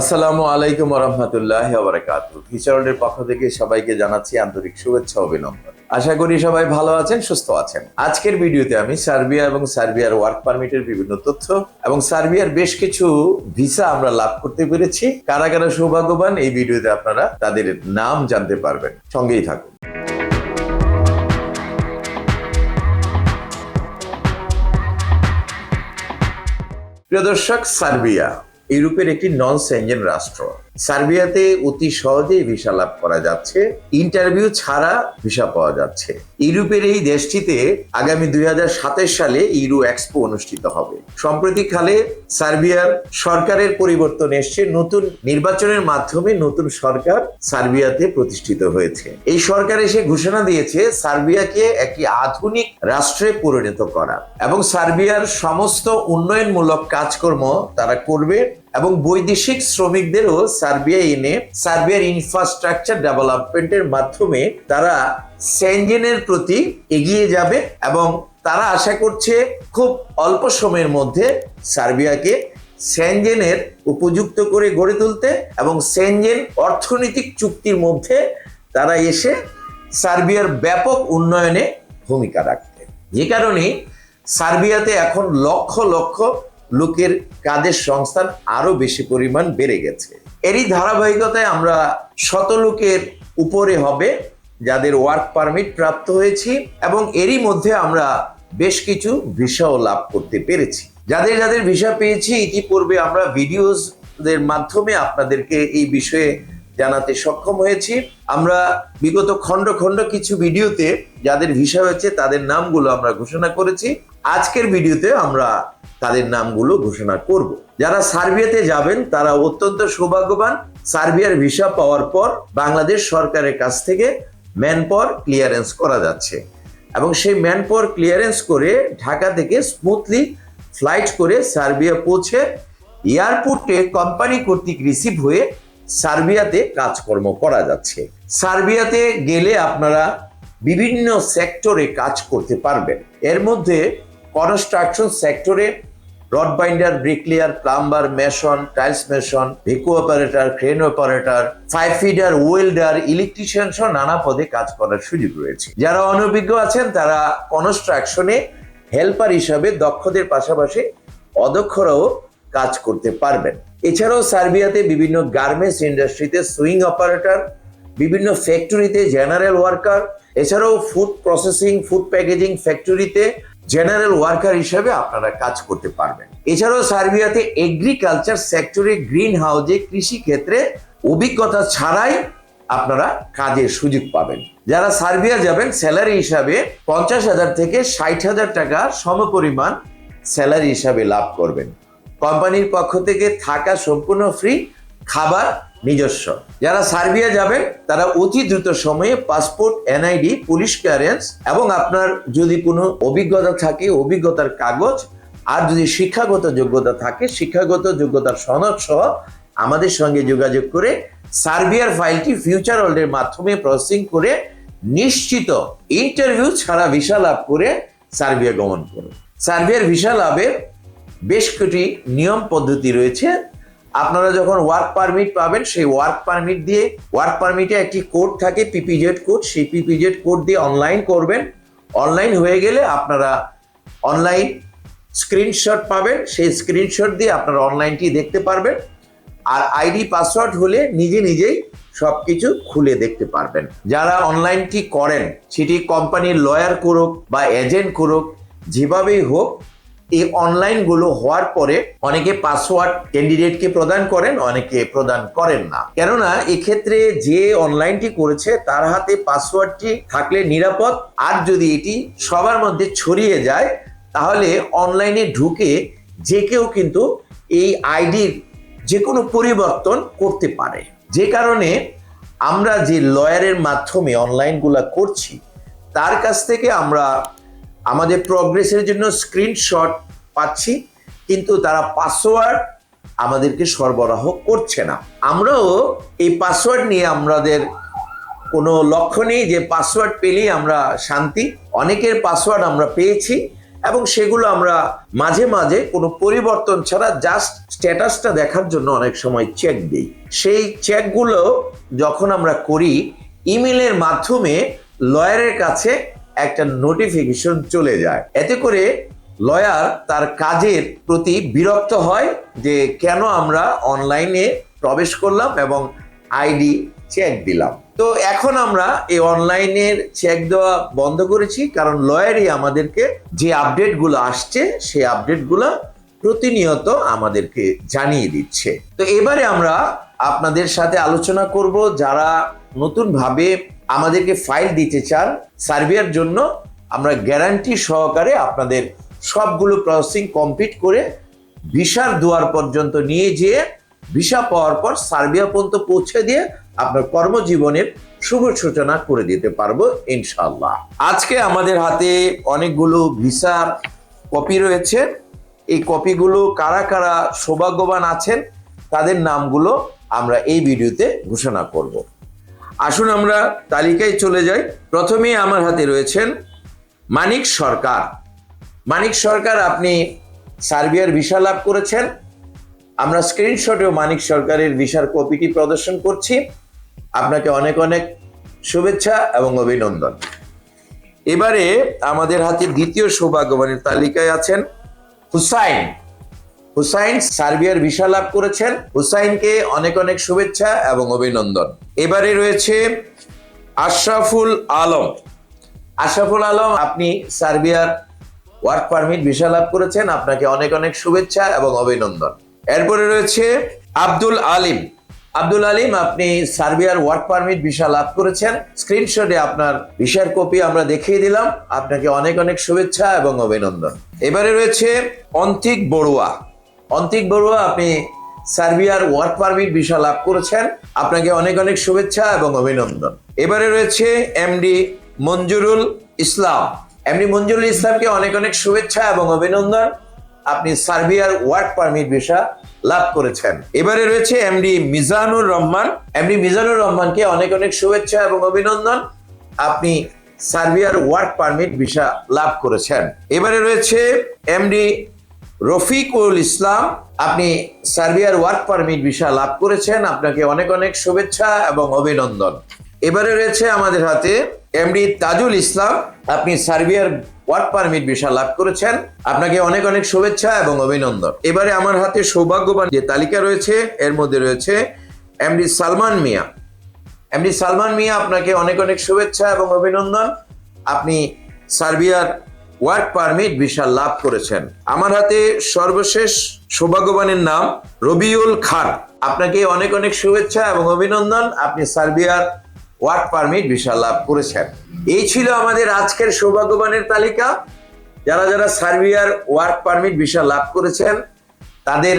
আসসালামু আলাইকুম রহমতুল্লাহ বারাকাত ফিচারল্ডের পক্ষ থেকে সবাইকে জানাচ্ছি আন্তরিক শুভেচ্ছা অভিনন্দন। আশা করি সবাই ভালো আছেন, সুস্থ আছেন। আজকের ভিডিওতে আমি সার্বিয়া এবং সার্বিয়ার ওয়ার্ক পারমিটের বিভিন্ন তথ্য এবং সার্বিয়ার বেশ কিছু ভিসা আমরা লাভ করতে পেরেছি। কারা কারা সৌভাগ্যবান, এই ভিডিওতে আপনারা তাদের নাম জানতে পারবেন। সঙ্গেই থাকুন। প্রিয় দর্শক, সার্বিয়া। ইউরোপের একটি নন সেঞ্জেন রাষ্ট্র। সার্বিয়াতে অতি সহজেই ভিসা লাভ করা যাচ্ছে। ইন্টারভিউ ছাড়া ভিসা পাওয়া যাচ্ছে। ইউরোপের এই দেশটিতে আগামী দুই সালে ইউরো এক্সপো অনুষ্ঠিত হবে। সম্প্রতিকালে সার্বিয়ার সরকারের পরিবর্তন এসছে। নতুন নির্বাচনের মাধ্যমে নতুন সরকার সার্বিয়াতে প্রতিষ্ঠিত হয়েছে। এই সরকার এসে ঘোষণা দিয়েছে, সার্বিয়াকে একটি আধুনিক রাষ্ট্রে পরিণত করা এবং সার্বিয়ার সমস্ত উন্নয়নমূলক কাজকর্ম তারা করবে এবং বৈদেশিক শ্রমিকদেরও সার্বিয়া এনে সার্বিয়ার ইনফ্রাস্ট্রাকচার ডেভেলপমেন্টের মাধ্যমে তারা সেঞ্জেনের প্রতি এগিয়ে যাবে এবং তারা আশা করছে খুব অল্প সময়ের মধ্যে সার্বিয়াকে সেনজেনের উপযুক্ত করে গড়ে তুলতে এবং সেনজেন অর্থনৈতিক চুক্তির মধ্যে তারা এসে সার্বিয়ার ব্যাপক উন্নয়নে ভূমিকা রাখতে যে কারণে সার্বিয়াতে এখন লক্ষ লক্ষ লোকের কাজের সংস্থান আরও বেশি পরিমাণ বেড়ে গেছে। এরই ধারাবাহিকতায় আমরা শত লোকের উপরে হবে যাদের ওয়ার্ক পারমিট প্রাপ্ত হয়েছি এবং এরই মধ্যে আমরা বেশ কিছু ভিসাও লাভ করতে পেরেছি। যাদের যাদের ভিসা পেয়েছি, ইতিপূর্বে আমরা ভিডিওসদের মাধ্যমে আপনাদেরকে এই বিষয়ে জানাতে সক্ষম হয়েছি। আমরা বিগত খণ্ড খণ্ড কিছু ভিডিওতে যাদের ভিসা হয়েছে, তাদের নামগুলো আমরা ঘোষণা করেছি। আজকের ভিডিওতে আমরা তাদের নামগুলো ঘোষণা করব। যারা সার্বিয়াতে যাবেন, তারা অত্যন্ত সৌভাগ্যবান। সার্বিয়ার ভিসা পাওয়ার পর বাংলাদেশ সরকারের কাছ থেকে ম্যান পাওয়ার ক্লিয়ারেন্স করা যাচ্ছে। এবং সেই ম্যান পাওয়ার ক্লিয়ারেন্স করে ঢাকা থেকে স্মুথলি ফ্লাইট করে সার্বিয়া পৌঁছে এয়ারপোর্টে কোম্পানি কর্তৃক রিসিভ হয়ে সার্বিয়াতে কাজকর্ম করা যাচ্ছে। সার্বিয়াতে গেলে আপনারা বিভিন্ন সেক্টরে কাজ করতে পারবেন। এর মধ্যে কনস্ট্রাকশন সেক্টরে rod binder bricklayer plumber mason tiles mason Bhiku operator crane operator pipe fitter welder electrician সহ নানা পদে কাজ করার সুযোগ রয়েছে। যারা অনভিজ্ঞ আছেন, তারা কনস্ট্রাকশনে হেল্পার হিসাবে দক্ষদের পাশাপাশি অদক্ষরাও কাজ করতে পারবেন। এছাড়াও সার্বিয়াতে বিভিন্ন গার্মেন্টস ইন্ডাস্ট্রিতে সুইং অপারেটর বিভিন্ন ফ্যাক্টরিতে জেনারেল ওয়ার্কার এছাড়াও ফুড প্রসেসিং ফুড প্যাকেজিং ফ্যাক্টরিতে জেনারেল ওয়ার্কার হিসাবে আপনারা কাজ করতে পারবেন। এছাড়াও সার্বিয়াতে এগ্রিকালচার সেক্টরে গ্রিন হাউসে কৃষি ক্ষেত্রে অভিজ্ঞতা ছাড়াই আপনারা কাজের সুযোগ পাবেন। যারা সার্বিয়া যাবেন স্যালারি হিসাবে পঞ্চাশ হাজার থেকে ষাট হাজার টাকা সমপরিমাণ স্যালারি হিসাবে লাভ করবেন। কোম্পানির পক্ষ থেকে থাকা সম্পূর্ণ ফ্রি খাবার নিজস্ব। যারা সার্বিয়া যাবেন তারা অতি দ্রুত সময়ে পাসপোর্ট, এনআইডি, পুলিশ ক্লিয়ারেন্স এবং আপনার যদি কোনো অভিজ্ঞতা থাকে, অভিজ্ঞতার কাগজ আর যদি শিক্ষাগত যোগ্যতা থাকে, শিক্ষাগত যোগ্যতার সনদ সহ আমাদের সঙ্গে যোগাযোগ করে সার্বিয়ার ফাইলটি ফিউচার ওয়ার্ল্ডের মাধ্যমে প্রসেসিং করে নিশ্চিত ইন্টারভিউ ছাড়া ভিসা লাভ করে সার্বিয়া গমন করুন। সার্বিয়ার ভিসা লাভের বেশ কটি নিয়ম পদ্ধতি রয়েছে। আপনারা যখন ওয়ার্ক পারমিট পাবেন, সেই ওয়ার্ক পারমিট দিয়ে ওয়ার্ক পারমিটে একটি কোড থাকে পিপিজেড কোড সেই পিপিজেড কোড দিয়ে অনলাইন করবেন। অনলাইন হয়ে গেলে আপনারা অনলাইন স্ক্রিনশট পাবেন। সেই স্ক্রিনশট দিয়ে আপনারা অনলাইনটি দেখতে পারবেন। আর আইডি পাসওয়ার্ড হলে নিজে নিজেই সব কিছু খুলে দেখতে পারবেন। যারা অনলাইনটি করেন, সেটি কোম্পানির লয়ার করুক বা এজেন্ট করুক, যেভাবেই হোক এই অনলাইনগুলো হওয়ার পরে অনেকে পাসওয়ার্ড ক্যান্ডিডেটকে প্রদান করেন, অনেকে প্রদান করেন না। কেননা, এক্ষেত্রে যে অনলাইনটি করেছে, তার হাতে পাসওয়ার্ডটি থাকলে নিরাপদ। আর যদি এটি সবার মধ্যে ছড়িয়ে যায়, তাহলে অনলাইনে ঢুকে যে কেউ কিন্তু এই আইডির যে কোনো পরিবর্তন করতে পারে। যে কারণে আমরা যে লয়ারের মাধ্যমে অনলাইনগুলো করছি, তার কাছ থেকে আমরা আমাদের প্রগ্রেসের জন্য স্ক্রিনশট পাচ্ছি, কিন্তু তারা পাসওয়ার্ড আমাদেরকে সরবরাহ করছে না। আমরাও এই পাসওয়ার্ড নিয়ে আমাদের কোনো লক্ষ্য নেই যে পাসওয়ার্ড পেলেই আমরা শান্তি। অনেকের পাসওয়ার্ড আমরা পেয়েছি এবং সেগুলো আমরা মাঝে মাঝে কোনো পরিবর্তন ছাড়া জাস্ট স্ট্যাটাসটা দেখার জন্য অনেক সময় চেক দিই। সেই চেকগুলো যখন আমরা করি ইমেলের মাধ্যমে লয়ারের কাছে একটা নোটিফিকেশন চলে যায়। এতে করে লয়ার তার কাজের প্রতি বিরক্ত হয় যে কেন আমরা অনলাইনে প্রবেশ করলাম এবং আইডি চেক দিলাম। তো এখন আমরা এই অনলাইনের চেক দেওয়া বন্ধ করেছি কারণ লয়ারই আমাদেরকে যে আপডেটগুলো আসছে, সেই আপডেটগুলো প্রতিনিয়ত আমাদেরকে জানিয়ে দিচ্ছে। তো এবারে আমরা আপনাদের সাথে আলোচনা করব যারা নতুনভাবে আমাদেরকে ফাইল দিতে চান সার্ভিয়ার জন্য আমরা গ্যারান্টি সহকারে আপনাদের সবগুলো প্রসেসিং কমপ্লিট করে ভিসার দুয়ার পর্যন্ত নিয়ে যেয়ে ভিসা পাওয়ার পর সার্বিয়া পর্যন্ত পৌঁছে দিয়ে আপনার কর্মজীবনের শুভ সূচনা করে দিতে পারব ইনশাল্লাহ আজকে আমাদের হাতে অনেকগুলো ভিসার কপি রয়েছে। এই কপিগুলো কারা কারা সৌভাগ্যবান আছেন, তাদের নামগুলো আমরা এই ভিডিওতে ঘোষণা করব। আসুন আমরা তালিকায় চলে যাই। প্রথমে আমার হাতে রয়েছেন মানিক সরকার। মানিক সরকার, আপনি সার্বিয়ার ভিসা লাভ করেছেন। আমরা স্ক্রিনশটেও মানিক সরকারের ভিসার কপিটি প্রদর্শন করছি। আপনাকে অনেক অনেক শুভেচ্ছা এবং অভিনন্দন। এবারে আমাদের হাতে দ্বিতীয় সৌভাগ্যবানের তালিকায় আছেন হুসাইন। হুসাইন সার্বিয়ার ভিসা লাভ করেছেন। হুসাইনকে অনেক অনেক শুভেচ্ছা এবং অভিনন্দন। এবারে রয়েছে আশরাফুল আলম। আশরাফুল আলম, আপনি সার্বিয়ার ওয়ার্ক পারমিট ভিসা লাভ করেছেন। আপনাকে অনেক অনেক শুভেচ্ছা এবং অভিনন্দন। এরপরে রয়েছে আব্দুল আলিম। আব্দুল আলিম, আপনি সার্বিয়ার ওয়ার্ক পারমিট ভিসা লাভ করেছেন। স্ক্রিনশটে আপনার ভিসার কপি আমরা দেখিয়ে দিলাম। আপনাকে অনেক অনেক শুভেচ্ছা এবং অভিনন্দন। এবারে রয়েছে অন্তিক বড়ুয়া। অন্তিক বড়ুয়া, আপনি সার্বিয়ার ওয়ার্ক পারমিট ভিসা লাভ করেছেন। আপনাকে অনেক অনেক শুভেচ্ছা এবং অভিনন্দন। এবারে রয়েছে এমডি মঞ্জুরুল ইসলাম। এমডি মঞ্জুরুল ইসলামকে অনেক অনেক শুভেচ্ছা এবং অভিনন্দন। আপনি সার্বিয়ার ওয়ার্ক পারমিট ভিসা লাভ করেছেন। এবারে রয়েছে এমডি মিজানুর রহমান। এমডি মিজানুর রহমানকে অনেক অনেক শুভেচ্ছা এবং অভিনন্দন। আপনি সার্বিয়ার ওয়ার্ক পারমিট ভিসা লাভ করেছেন। এবারে রয়েছে এমডি রফিকুল ইসলাম, আপনি সার্বিয়ার ওয়ার্ক পারমিট ভিসা লাভ করেছেন। আপনাকে অনেক অনেক শুভেচ্ছা এবং অভিনন্দন। এবারে রয়েছে আমাদের হাতে এমডি তাজুল ইসলাম, আপনি সার্বিয়ার ওয়ার্ক পারমিট ভিসা লাভ করেছেন। আপনাকে অনেক অনেক শুভেচ্ছা এবং অভিনন্দন। এবারে আমার হাতে সৌভাগ্যবান যে তালিকা রয়েছে, এর মধ্যে রয়েছে এমডি সালমান মিয়া। এমডি সালমান মিয়া, আপনাকে অনেক অনেক শুভেচ্ছা এবং অভিনন্দন। আপনি সার্বিয়ার ওয়ার্ক পারমিট ভিসা লাভ করেছেন। আমার হাতে সর্বশেষ সৌভাগ্যবানের নাম রবিউল খান। আপনাকে অনেক অনেক শুভেচ্ছা এবং অভিনন্দন। আপনি সার্বিয়ার ওয়ার্ক পারমিট ভিসা লাভ করেছেন। এই ছিল আমাদের আজকের সৌভাগ্যবানের তালিকা। যারা যারা সার্বিয়ার ওয়ার্ক পারমিট ভিসা লাভ করেছেন, তাদের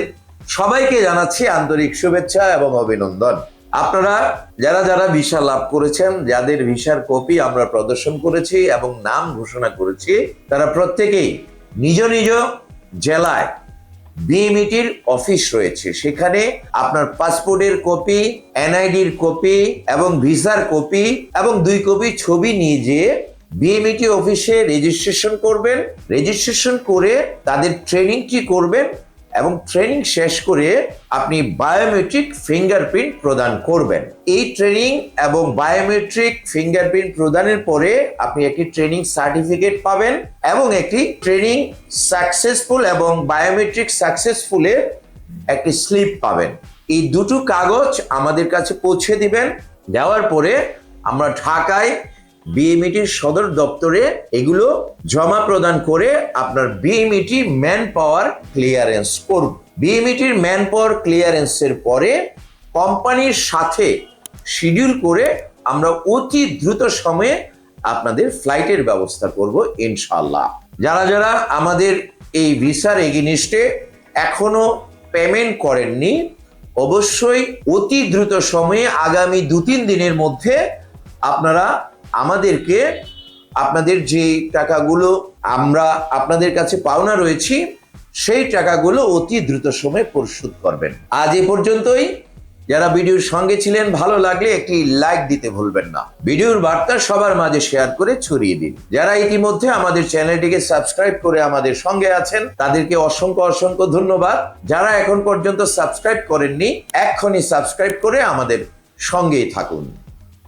সবাইকে জানাচ্ছি আন্তরিক শুভেচ্ছা এবং অভিনন্দন। আপনারা যারা যারা ভিসা লাভ করেছেন, যাদের ভিসার কপি আমরা প্রদর্শন করেছি এবং নাম ঘোষণা করেছি, তারা প্রত্যেকেই নিজ নিজ জেলায় বিএমইটির অফিস রয়েছে। সেখানে আপনার পাসপোর্টের কপি, এনআইডির কপি এবং ভিসার কপি এবং দুই কপি ছবি নিয়ে যেয়ে বিএমইটি অফিসে রেজিস্ট্রেশন করবেন। রেজিস্ট্রেশন করে তাদের ট্রেনিংটি করবেন। এবং ট্রেনিং শেষ করে আপনি বায়োমেট্রিক ফিঙ্গারপ্রিন্ট প্রদান করবেন। এই ট্রেনিং এবং বায়োমেট্রিক ফিঙ্গারপ্রিন্ট প্রদানের পরে আপনি একটি ট্রেনিং সার্টিফিকেট পাবেন এবং একটি ট্রেনিং সাকসেসফুল এবং বায়োমেট্রিক সাকসেসফুলের একটি স্লিপ পাবেন। এই দুটো কাগজ আমাদের কাছে পৌঁছে দিবেন। দেওয়ার পরে আমরা ঢাকায় বিএমইটির সদর দপ্তরে এগুলো জমা প্রদান করে আপনার বিএমইটি ম্যান পাওয়ার ক্লিয়ারেন্স করব বিএমইটির ম্যান পাওয়ার ক্লিয়ারেন্সের পরে কোম্পানির সাথে শিডিউল করে আমরা অতি দ্রুত সময়ে আপনাদের ফ্লাইটের ব্যবস্থা করব ইনশাল্লাহ যারা যারা আমাদের এই ভিসার এগেনিস্টে এখনও পেমেন্ট করেননি, অবশ্যই অতি দ্রুত সময়ে আগামী দু তিন দিনের মধ্যে আপনারা আমাদেরকে আপনাদের যে টাকাগুলো আমরা আপনাদের কাছে পাওনা রয়েছি, সেই টাকাগুলো অতি দ্রুত সময়ে পরিশোধ করবেন। আজ এ পর্যন্তই। যারা ভিডিওর সঙ্গে ছিলেন, ভালো লাগলে একটি লাইক দিতে ভুলবেন না। ভিডিওর বার্তা সবার মাঝে শেয়ার করে ছড়িয়ে দিন। যারা ইতিমধ্যে আমাদের চ্যানেলটিকে সাবস্ক্রাইব করে আমাদের সঙ্গে আছেন, তাদেরকে অসংখ্য অসংখ্য ধন্যবাদ। যারা এখন পর্যন্ত সাবস্ক্রাইব করেননি, এক্ষুনি সাবস্ক্রাইব করে আমাদের সঙ্গেই থাকুন।